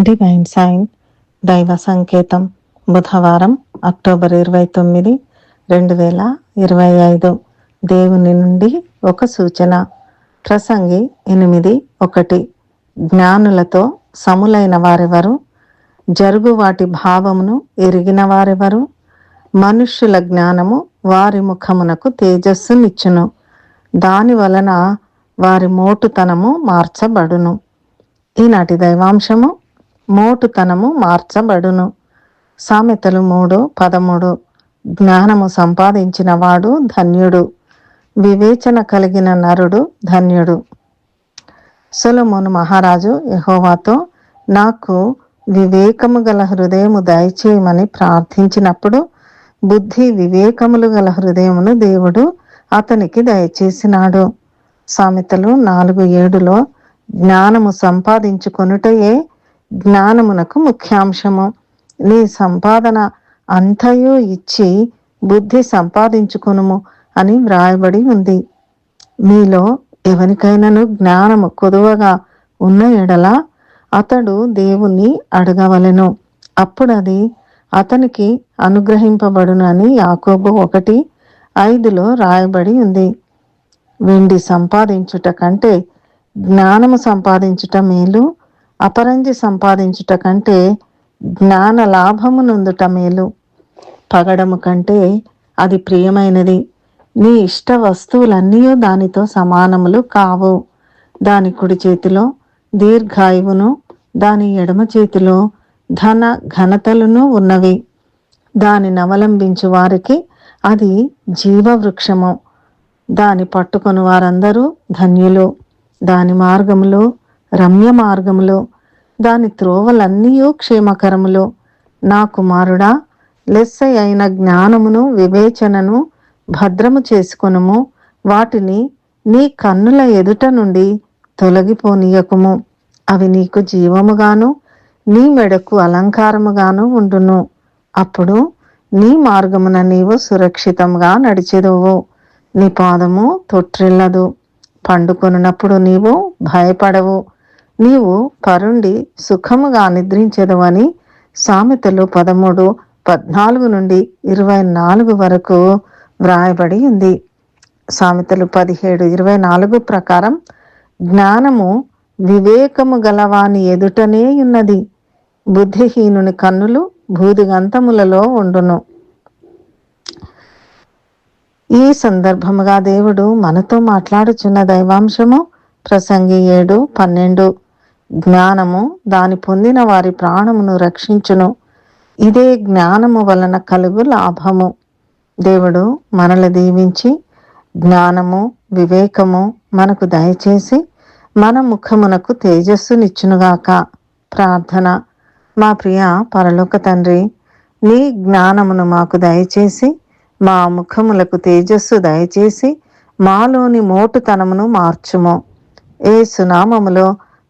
Divine sign దైవ సంకేతం బుధవారం అక్టోబర్ ఇరవై తొమ్మిది రెండు వేల ఇరవై ఐదు. దేవుని నుండి ఒక సూచన. ప్రసంగి ఎనిమిది ఒకటి. జ్ఞానులతో సములైన వారెవరు? జరుగు వాటి భావమును ఎరిగిన వారెవరు? మనుష్యుల జ్ఞానము వారి ముఖమునకు తేజస్సునిచ్చును. దాని వలన వారి మోటుతనము మార్చబడును. ఈనాటి దైవాంశము మోటుతనము మార్చబడును. సామెతలు మూడు పదమూడు. జ్ఞానము సంపాదించిన వాడు ధన్యుడు. వివేచన కలిగిన నరుడు ధన్యుడు. సొలమోను మహారాజు యహోవాతో నాకు వివేకము గల హృదయము దయచేయమని ప్రార్థించినప్పుడు బుద్ధి వివేకములు గల హృదయమును దేవుడు అతనికి దయచేసినాడు. సామెతలు నాలుగు ఏడులో జ్ఞానము సంపాదించుకొనుటయే జ్ఞానమునకు ముఖ్యాంశము. నీ సంపాదన అంతయు ఇచ్చి బుద్ధి సంపాదించుకునుము అని వ్రాయబడి ఉంది. మీలో ఎవరికైనాను జ్ఞానము కొదువగా ఉన్న ఎడల అతడు దేవుణ్ణి అడగవలెను. అప్పుడు అది అతనికి అనుగ్రహింపబడును అని యాకోబు ఒకటి ఐదులో రాయబడి ఉంది. వెండి సంపాదించుట కంటే జ్ఞానము సంపాదించుట మేలు అపరంజి సంపాదించుట కంటే జ్ఞాన లాభము నొందుట మేలు. పగడము కంటే అది ప్రియమైనది. నీ ఇష్ట వస్తువులన్నీ దానితో సమానములు కావు. దాని కుడి చేతిలో దీర్ఘాయువును దాని ఎడమ చేతిలో ధన ఘనతలను ఉన్నవి. దానిని అవలంబించు వారికి అది జీవవృక్షము. దాని పట్టుకొని వారందరూ ధన్యులు. దాని మార్గములో రమ్య మార్గములో దాని త్రోవలన్నీ క్షేమకరములో. నా కుమారుడా లెస్స అయిన జ్ఞానమును వివేచనను భద్రము చేసుకొనుము. వాటిని నీ కన్నుల ఎదుట నుండి తొలగిపోనీయకుము. అవి నీకు జీవముగాను నీ మెడకు అలంకారముగాను ఉండును. అప్పుడు నీ మార్గమున నీవు సురక్షితంగా నడిచెదవు. నీ పాదము తొట్టిల్లదు పండుకొనున్నప్పుడు నీవు భయపడవు. నీవు పరుండి సుఖముగా నిద్రించదవని సామెతలు పదమూడు పద్నాలుగు నుండి ఇరవై నాలుగు వరకు వ్రాయబడి ఉంది. సామెతలు పదిహేడు ఇరవై నాలుగు ప్రకారం జ్ఞానము వివేకము గలవాని ఎదుటనే ఉన్నది. బుద్ధిహీనుని కన్నులు భూదిగంతములలో ఉండును. ఈ సందర్భముగా దేవుడు మనతో మాట్లాడుచున్న దైవాంశము ప్రసంగి ఏడు పన్నెండు. జ్ఞానము దాని పొందిన వారి ప్రాణమును రక్షించును. ఇదే జ్ఞానము వలన కలుగు లాభము. దేవుడు మనల దీవించి జ్ఞానము వివేకము మనకు దయచేసి మన ముఖమునకు తేజస్సునిచ్చునుగాక. ప్రార్థన. మా ప్రియ పరలోక తండ్రి నీ జ్ఞానమును మాకు దయచేసి మా ముఖములకు తేజస్సు దయచేసి మాలోని మోటుతనమును మార్చుము. ఏ సునామములో